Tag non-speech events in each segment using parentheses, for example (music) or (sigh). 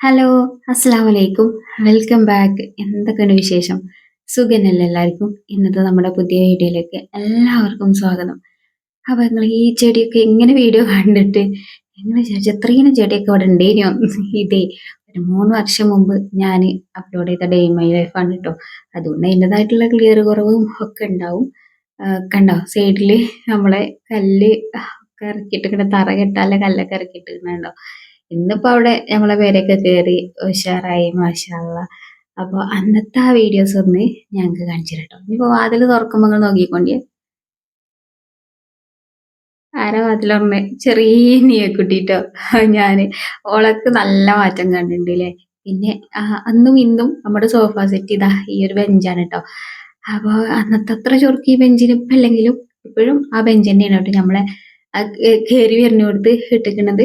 Hello അസ്സാം വലൈക്കും welcome back എന്തൊക്കെയാണ് വിശേഷം? സുഖനല്ല എല്ലാവർക്കും? ഇന്നത്തെ നമ്മുടെ പുതിയ വീഡിയോയിലേക്ക് എല്ലാവർക്കും സ്വാഗതം. അപ്പൊ നിങ്ങൾ ഈ ചെടിയൊക്കെ എങ്ങനെ വീഡിയോ കണ്ടിട്ട് എങ്ങനെ വിചാരിച്ചു എത്രയും ചെടിയൊക്കെ അവിടെ ഉണ്ടേനോ ഇതേ ഒരു മൂന്ന് വർഷം മുമ്പ് ഞാൻ അപ്ലോഡ് ചെയ്ത ഡേ മൈ ലൈഫ് ആണ് കേട്ടോ അതുകൊണ്ട് അതിന്റെതായിട്ടുള്ള ക്ലിയർ കുറവും ഒക്കെ ഉണ്ടാവും. കണ്ടോ? സൈഡിൽ നമ്മളെ കല്ല് ഇറക്കിയിട്ട് ഇങ്ങനെ തറ കെട്ടാലെ കല്ലൊക്കെ ഇറക്കിയിട്ടിരുന്നുണ്ടോ ഇന്നിപ്പോ അവിടെ ഞങ്ങളെ പേരൊക്കെ കേറി ഉഷാറായി മാഷാള്ള അപ്പൊ അന്നത്തെ ആ വീഡിയോസ് ഒന്ന് ഞങ്ങക്ക് കാണിച്ചു കേട്ടോ ഇനിയിപ്പോ വാതിൽ തുറക്കുമ്പോൾ നോക്കിക്കൊണ്ടേ ആരാ വാതിലുറന്നെ? ചെറിയ നീയക്കുട്ടിട്ടോ ഞാൻ. ഓളക്ക് നല്ല മാറ്റം കണ്ടിട്ടുണ്ട് പിന്നെ അന്നും ഇന്നും നമ്മുടെ സോഫ സെറ്റ് ഇതാ ഈ ഒരു ബെഞ്ചാണ് കേട്ടോ അപ്പൊ അന്നത്തെ അത്ര ചൊറുക്ക് ഈ ബെഞ്ചിന് ഇപ്പം അല്ലെങ്കിലും ഇപ്പോഴും ആ ബെഞ്ച് തന്നെയാണ് കേട്ടോ നമ്മളെ കേറി കേ- കൊടുത്ത് ഇട്ടിക്കണത്.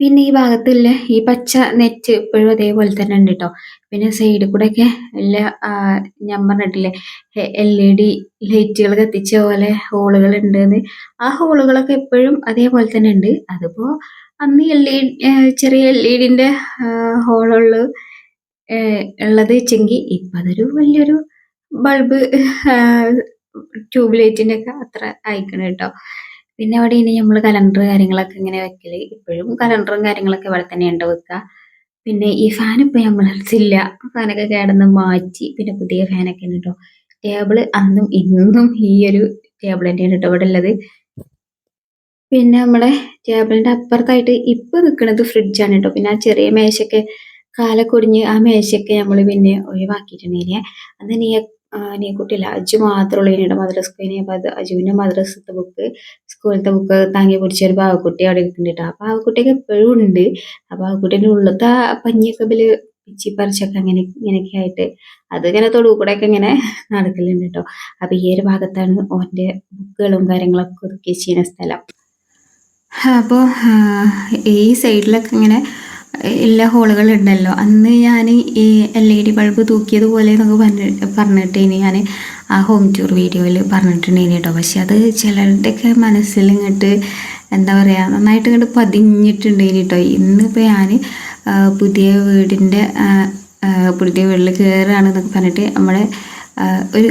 പിന്നെ ഈ ഭാഗത്തുള്ള ഈ പച്ച നെറ്റ് ഇപ്പോഴും അതേപോലെ തന്നെ ഉണ്ട് കേട്ടോ പിന്നെ സൈഡ് കൂടെ ഒക്കെ എല്ലാ ഞാൻ പറഞ്ഞിട്ടില്ലേ എൽ ഇ ഡി ലൈറ്റുകൾ കത്തിച്ച പോലെ ഹോളുകൾ ഉണ്ടെന്ന്. ആ ഹോളുകളൊക്കെ എപ്പോഴും അതേപോലെ തന്നെ ഉണ്ട്. അതിപ്പോ അന്ന് എൽ ഇ ചെറിയ എൽ ഇ ഡിന്റെ ഹോളുള്ളു ഉള്ളത് വെച്ചെങ്കിൽ ഇപ്പൊ അതൊരു വലിയൊരു ബൾബ് ട്യൂബ് ലൈറ്റിന്റെ ഒക്കെ അത്ര അയക്കണം കേട്ടോ. പിന്നെ അവിടെ ഇനി നമ്മൾ കലണ്ടർ കാര്യങ്ങളൊക്കെ ഇങ്ങനെ വെക്കൽ. ഇപ്പോഴും കലണ്ടറും കാര്യങ്ങളൊക്കെ ഇവിടെ തന്നെ ഉണ്ട് വെക്കുക പിന്നെ ഈ ഫാൻ ഇപ്പൊ അടിച്ചില്ല ഫാനൊക്കെ കേടന്ന് മാറ്റി. പിന്നെ പുതിയ ഫാനൊക്കെ ഉണ്ട് കേട്ടോ ടേബിൾ അന്നും ഇന്നും ഈ ഒരു ടേബിൾ തന്നെയാണ് കേട്ടോ ഇവിടെ ഉള്ളത്. പിന്നെ നമ്മുടെ ടേബിളിന്റെ അപ്പുറത്തായിട്ട് ഇപ്പൊ നിൽക്കുന്നത് ഫ്രിഡ്ജാണ് കേട്ടോ പിന്നെ ആ ചെറിയ മേശയൊക്കെ കാലക്കൊടിഞ്ഞ് ആ മേശയൊക്കെ നമ്മൾ പിന്നെ ഒഴിവാക്കിയിട്ടുണ്ടെങ്കിൽ അത് നീ നീ കുട്ടിയില്ല അജു മാത്രമുള്ള ഇനിയുടെ മദ്രസ്ക്ക് ഇനി അപ്പൊ അത് അജുവിന്റെ മദ്രസത്തെ ബുക്ക് സ്കൂളത്തെ ബുക്ക് താങ്ങി പിടിച്ച ഒരു പാവക്കുട്ടി അവിടെ ഇരിക്കുന്നുണ്ട് കേട്ടോ ആ പാവക്കുട്ടിയൊക്കെ എപ്പോഴും ഉണ്ട്. ആ പാവക്കുട്ടിന്റെ ഉള്ളത്തെ ആ പഞ്ഞിയൊക്കെ പിച്ചി പറിച്ചൊക്കെ അങ്ങനെ ഇങ്ങനെയൊക്കെ ആയിട്ട് അതിങ്ങനെ ഇങ്ങനെ കൂടെ ഒക്കെ ഇങ്ങനെ നടക്കലുണ്ട് കേട്ടോ അപ്പൊ ഈ ഒരു ഭാഗത്താണ് ഓന്റെ ബുക്കുകളും കാര്യങ്ങളൊക്കെ ഒതുക്കി ചെയ്യുന്ന സ്ഥലം. അപ്പോൾ ഈ സൈഡിലൊക്കെ ഇങ്ങനെ എല്ലാ ഹോളുകൾ ഉണ്ടല്ലോ. അന്ന് ഞാൻ ഈ എൽ ഇ ഡി ബൾബ് തൂക്കിയതുപോലെ എന്നൊക്കെ പറഞ്ഞ് പറഞ്ഞിട്ടേനി ഞാൻ ആ ഹോം ടൂർ വീഡിയോയിൽ പറഞ്ഞിട്ടുണ്ടേനി കേട്ടോ. പക്ഷെ അത് ചിലരുടെയൊക്കെ മനസ്സിൽ ഇങ്ങോട്ട് എന്താ പറയുക നന്നായിട്ട് ഇങ്ങോട്ട് പതിഞ്ഞിട്ടുണ്ടേനി കേട്ടോ. ഇന്നിപ്പോൾ ഞാൻ പുതിയ വീടിന്റെ പുതിയ വീട്ടിൽ കയറുകയാണ് എന്നൊക്കെ പറഞ്ഞിട്ട് നമ്മുടെ ഒരു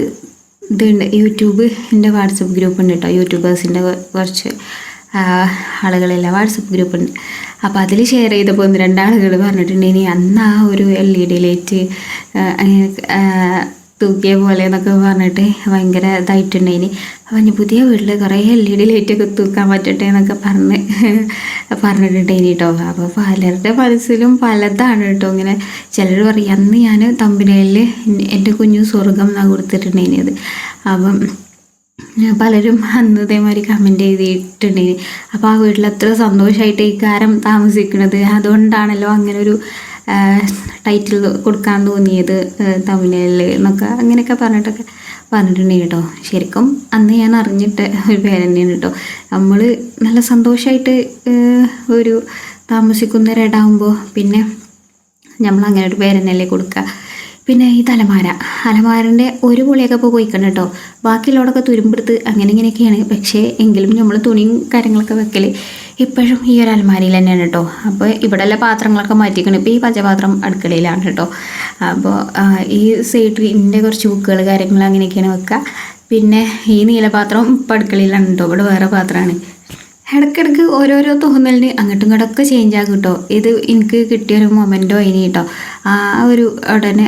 ഇതുണ്ട് യൂട്യൂബ് എന്റെ വാട്സപ്പ് ഗ്രൂപ്പ് ഉണ്ട് കേട്ടോ. യൂട്യൂബേഴ്സിന്റെ കുറച്ച് ആളുകളെല്ലാം വാട്സപ്പ് ഗ്രൂപ്പ് ഉണ്ട് അപ്പോൾ അതിൽ ഷെയർ ചെയ്തപ്പോൾ ഒന്ന് രണ്ടാളുകൾ പറഞ്ഞിട്ടുണ്ടെങ്കിൽ അന്ന് ആ ഒരു എൽ ഇ ഡി ലൈറ്റ് തൂക്കിയ പോലെ എന്നൊക്കെ പറഞ്ഞിട്ട് ഭയങ്കര ഇതായിട്ടുണ്ടായിന് അപ്പം ഇനി പുതിയ വീട്ടിൽ കുറേ എൽ ഇ ഡി ലൈറ്റൊക്കെ തൂക്കാൻ പറ്റട്ടെ എന്നൊക്കെ പറഞ്ഞ് (laughs) പറഞ്ഞിട്ടുണ്ടായിന് കേട്ടോ അപ്പോൾ പലരുടെ മനസ്സിലും പലതാണ് കേട്ടോ ഇങ്ങനെ. ചിലർ പറയും അന്ന് ഞാൻ തമ്പിനയിൽ എന്റെ കുഞ്ഞു സ്വർഗം എന്നാണ് കൊടുത്തിട്ടുണ്ടായിനത് അപ്പം പലരും അന്ന് ഇതേമാതിരി കമന്റ് ചെയ്തിട്ടുണ്ട് അപ്പോൾ ആ വീട്ടിൽ അത്ര സന്തോഷമായിട്ട് ഈ കാരം താമസിക്കുന്നത്. അതുകൊണ്ടാണല്ലോ അങ്ങനെ ഒരു ടൈറ്റിൽ കൊടുക്കാൻ തോന്നിയത് തമിഴിൽ എന്നൊക്കെ അങ്ങനെയൊക്കെ പറഞ്ഞിട്ടൊക്കെ പറഞ്ഞിട്ടുണ്ട് കേട്ടോ. ശരിക്കും അന്ന് ഞാൻ അറിഞ്ഞിട്ട് ഒരു പേര് തന്നെയാണ് കേട്ടോ. നമ്മൾ നല്ല സന്തോഷമായിട്ട് ഒരു താമസിക്കുന്നവരായിട്ടാകുമ്പോൾ പിന്നെ നമ്മൾ അങ്ങനെ ഒരു പേര് തന്നെയല്ലേ കൊടുക്കുക പിന്നെ ഈ തലമാര. അലമാരന്റെ ഒരു പൊളിയൊക്കെ ഇപ്പോൾ പോയിക്കണം കേട്ടോ ബാക്കിയുള്ളവടൊക്കെ തുരുമ്പെടുത്ത് അങ്ങനെ ഇങ്ങനെയൊക്കെയാണ്. പക്ഷേ എങ്കിലും നമ്മൾ തുണിയും കാര്യങ്ങളൊക്കെ വെക്കൽ ഇപ്പോഴും ഈ ഒരു അലമാരയിൽ തന്നെയാണ് കേട്ടോ അപ്പോൾ ഇവിടെയുള്ള പാത്രങ്ങളൊക്കെ മാറ്റിക്കണം ഇപ്പോൾ ഈ പച്ചപാത്രം അടുക്കളയിലാണ് കേട്ടോ അപ്പോൾ ഈ ഇതിന്റെ കുറച്ച് ബുക്കുകൾ കാര്യങ്ങൾ അങ്ങനെയൊക്കെയാണ് വെക്കുക പിന്നെ ഈ നീലപാത്രം ഇപ്പം അടുക്കളയിലാണ് കേട്ടോ ഇവിടെ വേറെ പാത്രമാണ്. ഇടയ്ക്കിടയ്ക്ക് ഓരോരോ തോന്നലിന് അങ്ങോട്ടും ഇങ്ങോട്ടൊക്കെ ചേഞ്ച് ആകും കേട്ടോ ഇത് എനിക്ക് കിട്ടിയൊരു മൊമെന്റോ ഇനി കേട്ടോ ആ ഒരു ഉടനെ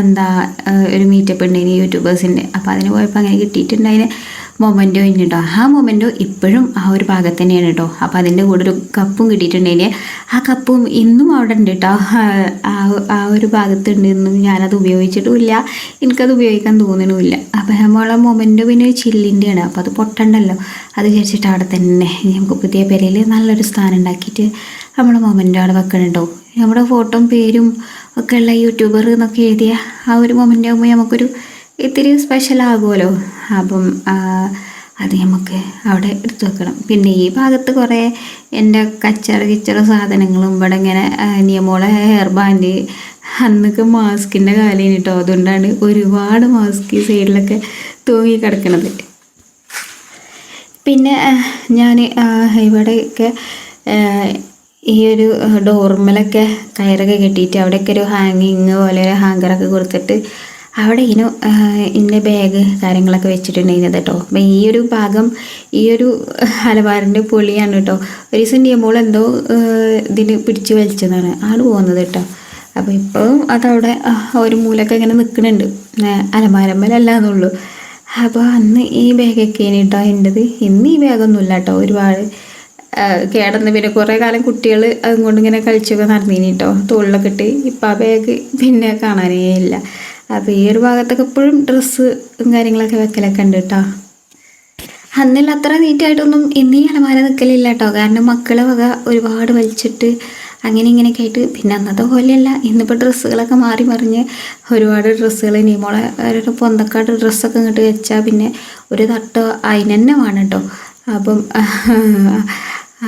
എന്താ ഒരു മീറ്റപ്പ് ഉണ്ടായിന് യൂട്യൂബേഴ്സിന്റെ അപ്പോൾ അതിന് പോയപ്പോൾ അങ്ങനെ കിട്ടിയിട്ടുണ്ടായിന്. മൊമെന്റോ ഇനി കേട്ടോ ആ മൊമെന്റോ ഇപ്പോഴും ആ ഒരു ഭാഗത്ത് തന്നെയാണ് കേട്ടോ അപ്പോൾ അതിന്റെ കൂടെ ഒരു കപ്പും കിട്ടിയിട്ടുണ്ടെങ്കിൽ ആ കപ്പും ഇന്നും അവിടെ ഉണ്ട് കേട്ടോ ആ ഒരു ഭാഗത്തുണ്ട് ഇന്നും ഞാനത് ഉപയോഗിച്ചിട്ടുമില്ല. എനിക്കത് ഉപയോഗിക്കാൻ തോന്നണമില്ല. അപ്പോൾ നമ്മളെ മൊമെന്റോ പിന്നെ ഒരു ചില്ലിന്റെയാണ് അപ്പോൾ അത് പൊട്ടണ്ടല്ലോ. അത് വിചാരിച്ചിട്ട് അവിടെ തന്നെ നമുക്ക് പുതിയ പെരയിൽ നല്ലൊരു സ്ഥാനം ഉണ്ടാക്കിയിട്ട് നമ്മളെ മൊമെന്റോ അവിടെ വെക്കണം കേട്ടോ നമ്മുടെ ഫോട്ടോയും പേരും ഒക്കെ ഉള്ള യൂട്യൂബർ എന്നൊക്കെ എഴുതിയ ആ ഒരു മൊമെന്റ് ആകുമ്പോൾ നമുക്കൊരു ഇത്തിരി സ്പെഷ്യൽ ആകുമല്ലോ. അപ്പം അത് നമുക്ക് അവിടെ എടുത്തു വെക്കണം. പിന്നെ ഈ ഭാഗത്ത് കുറേ എന്റെ കച്ചറ കിച്ചറ സാധനങ്ങളും ഇവിടെ ഇങ്ങനെ നിയമോളെ ഹെയർ ബാൻഡ് അന്നൊക്കെ മാസ്കിന്റെ കാലം കേട്ടോ അതുകൊണ്ടാണ് ഒരുപാട് മാസ്ക് ഈ സൈഡിലൊക്കെ തൂങ്ങി കിടക്കണത്. പിന്നെ ഞാൻ ഇവിടെയൊക്കെ ഈ ഒരു ഡോർമലൊക്കെ കയറൊക്കെ കെട്ടിയിട്ട് അവിടെയൊക്കെ ഒരു ഹാങ്ങിങ് പോലെ ഒരു ഹാങ്കറൊക്കെ കൊടുത്തിട്ട് അവിടെ ഇനു ഇന്ന ബാഗ് കാര്യങ്ങളൊക്കെ വെച്ചിട്ടുണ്ടായിരുന്നത് കേട്ടോ. അപ്പം ഈ ഒരു ഭാഗം ഈ ഒരു അലവാറിന്റെ പൊളിയാണ് കേട്ടോ. ഒരു ദിവസം നിയമോൾ എന്തോ ഇതിന് പിടിച്ച് വലിച്ചതാണ്. ആണ് പോകുന്നത് കേട്ടോ. അപ്പോൾ ഇപ്പോഴും അതവിടെ ഒരു മൂലൊക്കെ ഇങ്ങനെ നിൽക്കുന്നുണ്ട് അലമാരമ്പലല്ലാന്നുള്ളൂ അപ്പോൾ അന്ന് ഈ ബാഗൊക്കെ കേട്ടോ എന്റെത് ഇന്ന് ഈ ബാഗൊന്നുമില്ല കേട്ടോ. ഒരുപാട് കേടന്ന് പിന്നെ കുറേ കാലം കുട്ടികൾ അതുകൊണ്ട് ഇങ്ങനെ കളിച്ചൊക്കെ നടന്നിനി കേട്ടോ. തോളിലൊക്കെ ഇട്ട്. ഇപ്പം ആ ബാഗ് പിന്നെ കാണാനേ ഇല്ല. അപ്പോൾ ഈ ഒരു ഭാഗത്തൊക്കെ എപ്പോഴും ഡ്രസ്സ് കാര്യങ്ങളൊക്കെ വെക്കലൊക്കെ ഉണ്ട് കേട്ടോ അന്നിൽ അത്ര നീറ്റായിട്ടൊന്നും ഇന്നീ അലമാര നിൽക്കലില്ല കേട്ടോ കാരണം മക്കളെ വക ഒരുപാട് വലിച്ചിട്ട് അങ്ങനെ ഇങ്ങനെയൊക്കെ ആയിട്ട്. പിന്നെ അന്നത്തെ പോലെയല്ല ഇന്നിപ്പോൾ ഡ്രസ്സുകളൊക്കെ മാറി മറിഞ്ഞ് ഒരുപാട് ഡ്രസ്സുകൾ മോളെ ഒരു പൊന്തക്കാട്ട് ഡ്രസ്സൊക്കെ ഇങ്ങോട്ട് വെച്ചാൽ പിന്നെ ഒരു തട്ടോ അതിനെന്നെ വേണം കേട്ടോ അപ്പം (laughs)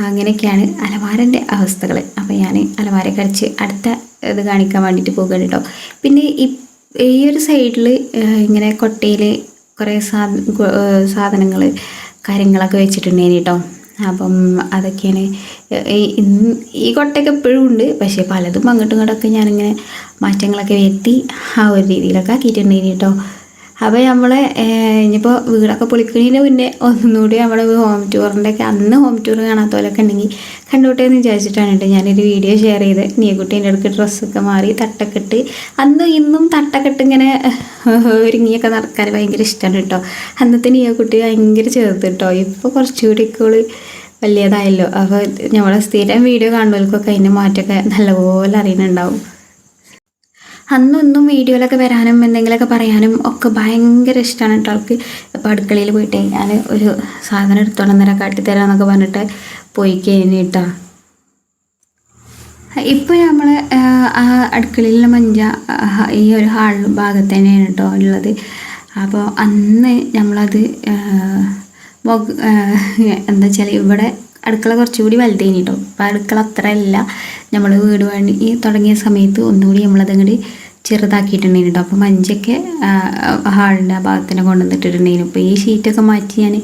അങ്ങനെയൊക്കെയാണ് അലമാരന്റെ അവസ്ഥകൾ അപ്പോൾ ഞാൻ അലമാര അടിച്ച് അടുത്ത ഇത് കാണിക്കാൻ വേണ്ടിയിട്ട് പോകുകയാണ് കേട്ടോ പിന്നെ ഈ ഈ ഒരു സൈഡിൽ ഇങ്ങനെ കൊട്ടയിൽ കുറേ സാധ സാധനങ്ങൾ കാര്യങ്ങളൊക്കെ വെച്ചിട്ടുണ്ടേനി കേട്ടോ അപ്പം അതൊക്കെയാണ് ഈ കൊട്ടയൊക്കെ എപ്പോഴും ഉണ്ട്. പക്ഷേ പലതും അങ്ങോട്ടും ഇങ്ങോട്ടൊക്കെ ഞാനിങ്ങനെ മാറ്റങ്ങളൊക്കെ വരുത്തി ആ ഒരു രീതിയിലൊക്കെ ആക്കിയിട്ടുണ്ടേനി കേട്ടോ അപ്പോൾ നമ്മളെ ഇനിയിപ്പോൾ വീടൊക്കെ പൊളിക്കുന്നതിന് മുന്നേ ഒന്നുകൂടി നമ്മുടെ ഹോം ടൂറിന്റെ ഒക്കെ അന്ന് ഹോം ടൂർ കാണാത്തവരൊക്കെ ഉണ്ടെങ്കിൽ കണ്ടോട്ടെ എന്ന് വിചാരിച്ചിട്ടാണ് കേട്ടോ ഞാനൊരു വീഡിയോ ഷെയർ ചെയ്ത്. നീക്കുട്ടീന്റെ അടുക്ക് ഡ്രസ്സൊക്കെ മാറി തട്ടൊക്കെ ഇട്ട്. അന്ന് ഇന്നും തട്ടക്കെട്ട് ഇങ്ങനെ ഒരുങ്ങിയൊക്കെ നടക്കാൻ ഭയങ്കര ഇഷ്ടമാണ് കേട്ടോ അന്നത്തെ നീയക്കുട്ടി ഭയങ്കര ചേർത്ത് കേട്ടോ ഇപ്പോൾ കുറച്ചുകൂടി ഇക്കോൾ വലിയതായല്ലോ. അപ്പോൾ നമ്മളെ സ്ഥിരം വീഡിയോ കാണുന്നവർക്കൊക്കെ അതിന്റെ മാറ്റമൊക്കെ നല്ലപോലെ അറിയുന്നുണ്ടാവും അന്നും ഇന്നും വീഡിയോയിലൊക്കെ വരാനും എന്തെങ്കിലുമൊക്കെ പറയാനും ഒക്കെ ഭയങ്കര ഇഷ്ടമാണ് കേട്ടോ. ആൾക്ക് ഇപ്പോൾ അടുക്കളയിൽ പോയിട്ട് ഞാൻ ഒരു സാധനം എടുത്തോളം നേരം കാട്ടിത്തരാമെന്നൊക്കെ പറഞ്ഞിട്ട് പോയി കഴിഞ്ഞിട്ടാ ഇപ്പോൾ നമ്മൾ ആ അടുക്കളയിലെ മഞ്ച ഈ ഒരു ഹാൾ ഭാഗത്ത് തന്നെയാണ് കേട്ടോ ഉള്ളത്. അപ്പോൾ അന്ന് നമ്മളത് എന്താ വെച്ചാൽ ഇവിടെ അടുക്കള കുറച്ചുകൂടി വലുതേനി കേട്ടോ. അപ്പോൾ അടുക്കള അത്ര അല്ല നമ്മൾ വീട് പണി തുടങ്ങിയ സമയത്ത് ഒന്നുകൂടി നമ്മളതങ്ങോട്ട് ചെറുതാക്കിയിട്ടുണ്ടെങ്കിൽ കേട്ടോ അപ്പം മഞ്ചൊക്കെ ഹാളിന്റെ ആ ഭാഗത്തിനെ കൊണ്ടുവന്നിട്ടുണ്ടെങ്കിലും ഇപ്പോൾ ഈ ഷീറ്റൊക്കെ മാറ്റി ഞാൻ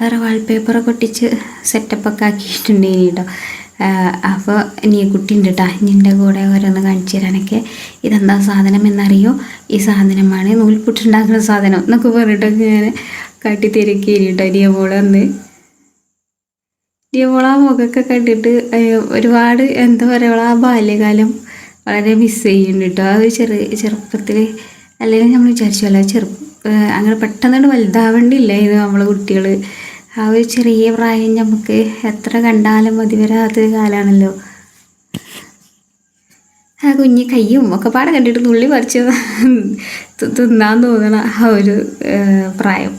വേറെ വാൾപേപ്പറൊക്കെ ഒട്ടിച്ച് സെറ്റപ്പൊക്കെ ആക്കിയിട്ടുണ്ടായിരുന്നു കേട്ടോ അപ്പോൾ നീ കുട്ടി ഉണ്ട് കേട്ടോ നിന്റെ കൂടെ ഓരോന്ന് കാണിച്ചു തരാനൊക്കെ ഇതെന്താ സാധനം എന്നറിയോ? ഈ സാധനമാണ് നൂൽപുട്ടുണ്ടാക്കുന്ന സാധനം. എന്നൊക്കെ പറഞ്ഞിട്ടൊക്കെ ഞാൻ കാട്ടി തിരക്കേരി കേട്ടോ നിയമോളെ വന്ന് ആ മുഖമൊക്കെ കണ്ടിട്ട് ഒരുപാട് എന്താ പറയുക ആ ബാല്യകാലം വളരെ മിസ് ചെയ്യുന്നുണ്ട് കേട്ടോ ആ ഒരു ചെറു ചെറുപ്പത്തിൽ അല്ലെങ്കിൽ നമ്മൾ വിചാരിച്ചല്ലോ ചെറു അങ്ങനെ പെട്ടെന്ന് ഇത് നമ്മളെ കുട്ടികൾ ആ ഒരു ചെറിയ പ്രായം നമുക്ക് എത്ര കണ്ടാലും മതി വരാത്തൊരു കാലമാണല്ലോ ആ കുഞ്ഞ് കയ്യും ഒക്കെ പാടെ കണ്ടിട്ട് തുള്ളി പറിച്ച് തിന്നാൻ തോന്നണ ആ ഒരു പ്രായം.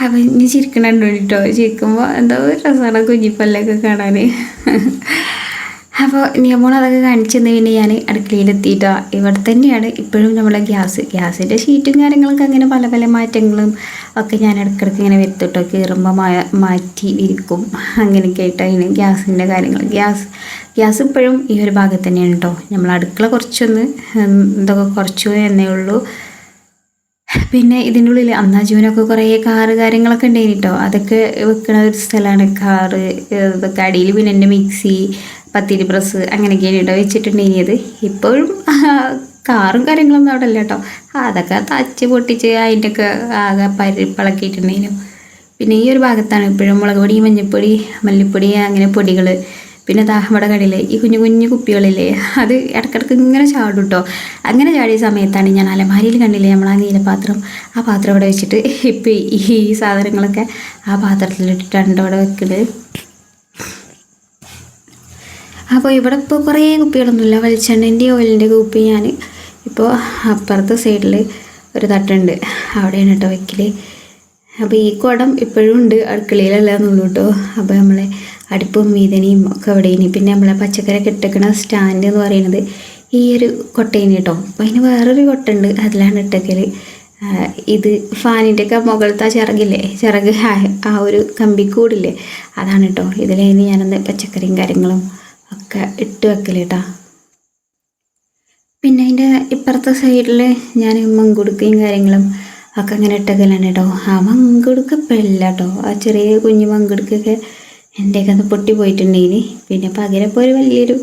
അപ്പം ഇനി ചിരിക്കണുണ്ട് കേട്ടോ ചിരിക്കുമ്പോൾ എന്തോ ഒരു രസമാണ് കുഞ്ഞിപ്പല്ലൊക്കെ കാണാൻ അപ്പോൾ നിയമോൾ അതൊക്കെ കാണിച്ചു തന്നു പിന്നെ ഞാൻ അടുക്കളയിലെത്തിയിട്ടോ. ഇവിടെ തന്നെയാണ് ഇപ്പോഴും നമ്മളെ ഗ്യാസ്. ഗ്യാസിന്റെ ഷീറ്റും കാര്യങ്ങളൊക്കെ അങ്ങനെ പല പല മാറ്റങ്ങളും ഒക്കെ ഞാൻ ഇടയ്ക്കിടയ്ക്ക് ഇങ്ങനെ വരുത്തിട്ടോ. കീറുമ്പോൾ മാറ്റി വിരിക്കും അങ്ങനെയൊക്കെ ആയിട്ട് അതിന് ഗ്യാസിന്റെ കാര്യങ്ങൾ. ഗ്യാസ് ഗ്യാസ് ഇപ്പോഴും ഈ ഒരു ഭാഗത്ത് തന്നെയാണ് കേട്ടോ നമ്മൾ അടുക്കള കുറച്ചൊന്ന് എന്തൊക്കെ കുറച്ചു എന്നേ ഉള്ളൂ. പിന്നെ ഇതിന്റെ ഉള്ളിൽ അന്നാജുവിനൊക്കെ കുറേ കാറ് കാര്യങ്ങളൊക്കെ ഉണ്ടായിന് കേട്ടോ അതൊക്കെ വെക്കണ ഒരു സ്ഥലമാണ് കാറ് ഇതൊക്കെ അടിയിൽ പിന്നെ എന്റെ മിക്സി പത്തിരി പ്രസ് അങ്ങനെയൊക്കെയാണ് കേട്ടോ വെച്ചിട്ടുണ്ടായിരുന്നത് ഇപ്പോഴും (laughs) കാറും കാര്യങ്ങളൊന്നും അവിടെ ഇല്ല കേട്ടോ അതൊക്കെ തച്ച് പൊട്ടിച്ച് അതിന്റെയൊക്കെ ആകെ പരിപ്പളക്കിയിട്ടുണ്ടായിരുന്നു പിന്നെ ഈ ഒരു ഭാഗത്താണ് ഇപ്പോഴും മുളക് പൊടി മഞ്ഞൾപ്പൊടി മല്ലിപ്പൊടി അങ്ങനെ പൊടികൾ പിന്നെ ദാ നമ്മുടെ കടയിൽ ഈ കുഞ്ഞു കുഞ്ഞു കുപ്പികളില്ലേ അത് ഇടക്കിടക്ക് ഇങ്ങനെ ചാടും കേട്ടോ അങ്ങനെ ചാടിയ സമയത്താണ് ഞാൻ അലമാരിയിൽ കണ്ടില്ലേ നമ്മൾ ആ നീലപാത്രം? ആ പാത്രം ഇവിടെ വെച്ചിട്ട് ഇപ്പം ഈ സാധനങ്ങളൊക്കെ ആ പാത്രത്തിലിട്ടിട്ടാണ് ട്ടോ ഇവിടെ വെക്കുന്നത് അപ്പോൾ ഇവിടെ ഇപ്പോൾ കുറേ കുപ്പികളൊന്നുമില്ല. വെളിച്ചെണ്ണന്റെ ഓയിലിന്റെ കുപ്പി ഞാൻ ഇപ്പോൾ അപ്പുറത്തെ സൈഡിൽ ഒരു തട്ടുണ്ട്. അവിടെയാണ് കേട്ടോ വെക്കൽ അപ്പോൾ ഈ കുടം ഇപ്പോഴും ഉണ്ട്. അടുക്കളയിലല്ല കേട്ടോ അപ്പോൾ നമ്മളെ അടുപ്പും മീതനയും ഒക്കെ ഇനി. പിന്നെ നമ്മളെ പച്ചക്കറി ഇട്ടേക്കണ സ്റ്റാൻഡ് എന്ന് പറയുന്നത് ഈ ഒരു കൊട്ടയിന് കേട്ടോ. അപ്പോൾ അതിന് വേറൊരു കൊട്ട ഉണ്ട് അതിലാണ് ഇട്ടേക്കൽ ഇത് ഫാനിന്റെ ഒക്കെ മുകളിലത്തെ ചിറകില്ലേ? ചിറക് ആ- ഒരു കമ്പിക്കൂടില്ലേ? അതാണ് കേട്ടോ. ഇതിലേന്ന് ഞാനൊന്ന് പച്ചക്കറിയും കാര്യങ്ങളും ഒക്കെ ഇട്ട് വെക്കൽ കേട്ടോ. പിന്നെ അതിന്റെ ഇപ്പുറത്തെ സൈഡിൽ ഞാൻ മങ്കുടുക്കയും കാര്യങ്ങളും ഒക്കെ അങ്ങനെ ഇട്ടക്കലാണ് കേട്ടോ. ആ മങ്കുടുക്ക ഇല്ല കേട്ടോ. ആ ചെറിയ കുഞ്ഞു മങ്കുടുക്കൊക്കെ എന്റെയൊക്കെ അത് പൊട്ടി പോയിട്ടുണ്ടെങ്കിൽ പിന്നെ പകരപ്പോൾ ഒരു വലിയൊരു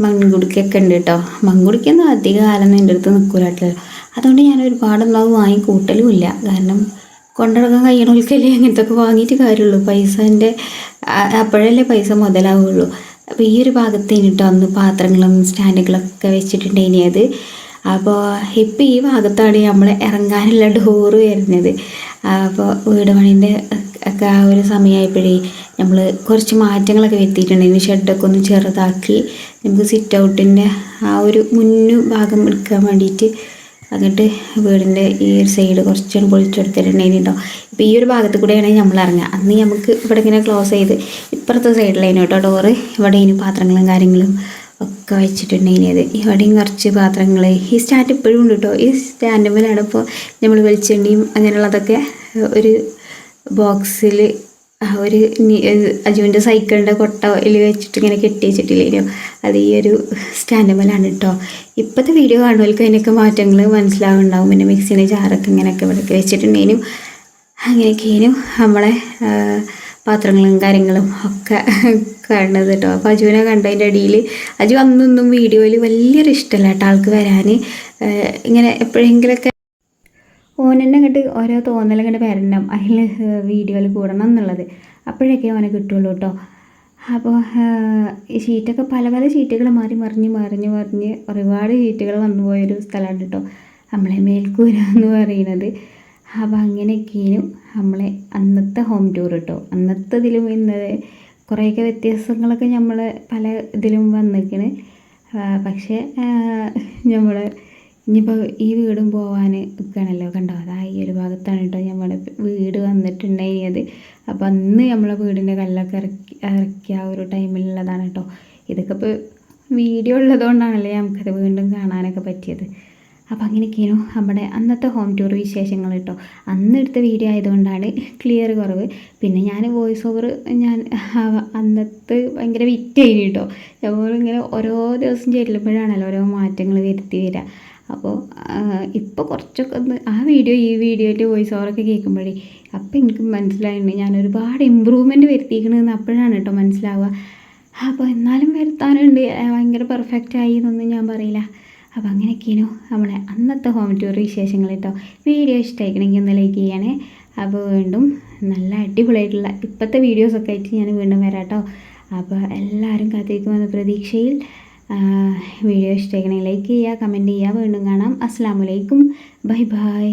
മൺകുടിക്കൊക്കെ ഉണ്ട് കേട്ടോ മൺകുടിക്കൊന്നും അധിക കാലം എന്റെ അടുത്ത് നിൽക്കൂലല്ലോ അതുകൊണ്ട് ഞാൻ ഒരുപാടൊന്നും അത് വാങ്ങി കൂട്ടലുമില്ല കാരണം കൊണ്ടുനടക്കാൻ കഴിയണവർക്കല്ലേ അങ്ങനത്തെ ഒക്കെ വാങ്ങിയിട്ട് കാര്യമുള്ളൂ. പൈസന്റെ അപ്പോഴല്ലേ പൈസ മുതലാവുള്ളൂ. അപ്പോൾ ഈ ഒരു ഭാഗത്ത് കേട്ടോ അന്ന് പാത്രങ്ങളും സ്റ്റാൻഡുകളൊക്കെ വെച്ചിട്ടുണ്ടായിനി അപ്പോൾ ഇപ്പം ഈ ഭാഗത്താണ് നമ്മൾ ഇറങ്ങാനുള്ള ഡോറ് വരുന്നത്. അപ്പോൾ വീട് പണീന്റെ ഒക്കെ ആ ഒരു സമയമായപ്പോഴേ നമ്മൾ കുറച്ച് മാറ്റങ്ങളൊക്കെ വരുത്തിയിട്ടുണ്ടായിരുന്നു. ഷെഡൊക്കെ ഒന്ന് ചെറുതാക്കി നമുക്ക് സിറ്റ് ഔട്ടിന്റെ ആ ഒരു മുന്നു ഭാഗം എടുക്കാൻ വേണ്ടിയിട്ട് എന്നിട്ട് വീടിന്റെ ഈ ഒരു സൈഡ് കുറച്ചൊന്ന് പൊളിച്ചെടുത്തിട്ടുണ്ടായിരുന്നു ഇപ്പോൾ ഈ ഒരു ഭാഗത്ത് കൂടെയാണ് നമ്മൾ ഇറങ്ങുക. അന്ന് നമുക്ക് ഇവിടെ ഇങ്ങനെ ക്ലോസ് ചെയ്ത് ഇപ്പുറത്തെ സൈഡിലായിരുന്നു കേട്ടോ ഡോറ് ഇവിടെ ഇനി പാത്രങ്ങളും കാര്യങ്ങളും ഒക്കെ വെച്ചിട്ടുണ്ടായിരുന്നത് ഇവിടെയും കുറച്ച് പാത്രങ്ങൾ ഈ സ്റ്റാൻഡ് ഇപ്പോഴും ഉണ്ട് കേട്ടോ ഈ സ്റ്റാൻഡിന്മേലാണ് ഇപ്പോൾ നമ്മൾ വെളിച്ചെണ്ണയും അങ്ങനെയുള്ളതൊക്കെ ഒരു ബോക്സിൽ ഒരു അജുവിന്റെ സൈക്കിളിന്റെ കൊട്ട കൊട്ടയിൽ വെച്ചിട്ട് ഇങ്ങനെ കെട്ടി വെച്ചിട്ടില്ലേനോ അത് ഈ ഒരു സ്റ്റാൻഡ് മേലാണ് കേട്ടോ ഇപ്പോഴത്തെ വീഡിയോ കാണുമ്പോൾ അതിനൊക്കെ മാറ്റങ്ങൾ മനസ്സിലാവുന്നുണ്ടാവും പിന്നെ മിക്സിന്റെ ജാറൊക്കെ ഇങ്ങനെയൊക്കെ ഇവിടെയൊക്കെ വെച്ചിട്ടുണ്ടേനും അങ്ങനെയൊക്കെയും നമ്മളെ പാത്രങ്ങളും കാര്യങ്ങളും ഒക്കെ കാണുന്നത് കേട്ടോ. അപ്പോൾ അജുവിനെ കണ്ടതിന്റെ അടിയിൽ അജു അന്നൊന്നും വീഡിയോയിൽ വലിയൊരു ഇഷ്ടമല്ല കേട്ടോ ആൾക്ക് വരാൻ ഇങ്ങനെ എപ്പോഴെങ്കിലൊക്കെ ഓനെന്നെ അങ്ങോട്ട് ഓരോ തോന്നലും ഇങ്ങോട്ട് വരണം അതിൽ വീഡിയോയിൽ കൂടണം എന്നുള്ളത്. അപ്പോഴൊക്കെ ഓനെ കിട്ടുള്ളൂ കേട്ടോ. അപ്പോൾ ഈ ഷീറ്റൊക്കെ പല പല ഷീറ്റുകൾ മാറി മറിഞ്ഞ് മറിഞ്ഞ് മറിഞ്ഞ് ഒരുപാട് ഷീറ്റുകൾ വന്നു പോയൊരു സ്ഥലമാണ് കേട്ടോ. നമ്മളെ മേൽക്കൂര എന്ന് പറയുന്നത്. അപ്പോൾ അങ്ങനെയൊക്കെയും നമ്മളെ അന്നത്തെ ഹോം ടൂർ കേട്ടോ. അന്നത്തെ ഇതിലും ഇന്നത് കുറേയൊക്കെ വ്യത്യാസങ്ങളൊക്കെ നമ്മൾ പല ഇതിലും വന്നിരിക്കണ്. പക്ഷേ നമ്മൾ ഇനിയിപ്പോൾ ഈ വീടും പോവാൻ നിൽക്കുകയാണല്ലോ കണ്ടോ? അതാ ഈ ഒരു ഭാഗത്താണ് കേട്ടോ നമ്മുടെ വീട് വന്നിട്ടുണ്ടായത് അപ്പം അന്ന് നമ്മളെ വീടിന്റെ കല്ലൊക്കെ ഇറക്കി ഇറക്കിയ ആ ഒരു ടൈമിലുള്ളതാണ് കേട്ടോ ഇതൊക്കെ ഇപ്പോൾ വീഡിയോ ഉള്ളതുകൊണ്ടാണല്ലേ നമുക്കത് വീണ്ടും കാണാനൊക്കെ പറ്റിയത്. അപ്പോൾ അങ്ങനെയൊക്കെയാണ് നമ്മുടെ അന്നത്തെ ഹോം ടൂർ വിശേഷങ്ങൾ കേട്ടോ. അന്ന് എടുത്ത വീഡിയോ ആയതുകൊണ്ടാണ് ക്ലിയർ കുറവ്. പിന്നെ ഞാൻ വോയിസ് ഓവർ ഞാൻ (laughs) അന്നത്തെ ഭയങ്കര വിറ്റായി കേട്ടോ. നമ്മൾ ഇങ്ങനെ ഓരോ ദിവസം ചെല്ലുമ്പോഴാണല്ലോ ഓരോ മാറ്റങ്ങൾ വരുത്തി വരിക. അപ്പോൾ ഇപ്പോൾ കുറച്ചൊക്കെ ഒന്ന് ആ വീഡിയോ ഈ വീഡിയോന്റെ വോയിസ് ഓവറൊക്കെ കേൾക്കുമ്പോഴേ അപ്പോൾ എനിക്ക് മനസ്സിലായിട്ടുണ്ട് ഞാൻ ഒരുപാട് ഇമ്പ്രൂവ്മെന്റ് വരുത്തിയിരിക്കണമെന്ന് അപ്പോഴാണ് കേട്ടോ മനസ്സിലാവുക. അപ്പോൾ എന്നാലും വരുത്താനുണ്ട്. ഭയങ്കര പെർഫെക്റ്റ് ആയി എന്നൊന്നും ഞാൻ പറയില്ല. അപ്പോൾ അങ്ങനെയൊക്കെയാണ് നമ്മളെ അന്നത്തെ ഹോം ടൂർ വിശേഷങ്ങൾ കേട്ടോ വീഡിയോ ഇഷ്ടമായിക്കണമെങ്കിൽ ഒന്ന് ലൈക്ക് ചെയ്യണേ. അപ്പോൾ വീണ്ടും നല്ല അടിപൊളിയായിട്ടുള്ള ഇപ്പോഴത്തെ വീഡിയോസൊക്കെ ആയിട്ട് ഞാൻ വീണ്ടും വരാം കേട്ടോ അപ്പോൾ എല്ലാവരും കാത്തിരിക്കുമെന്ന പ്രതീക്ഷയിൽ. വീഡിയോ ഇഷ്ടമായിക്കണമെങ്കിൽ ലൈക്ക് ചെയ്യുക കമന്റ് ചെയ്യുക വീണ്ടും കാണാം. അസ്സാം വലൈക്കും ബൈ ബൈ.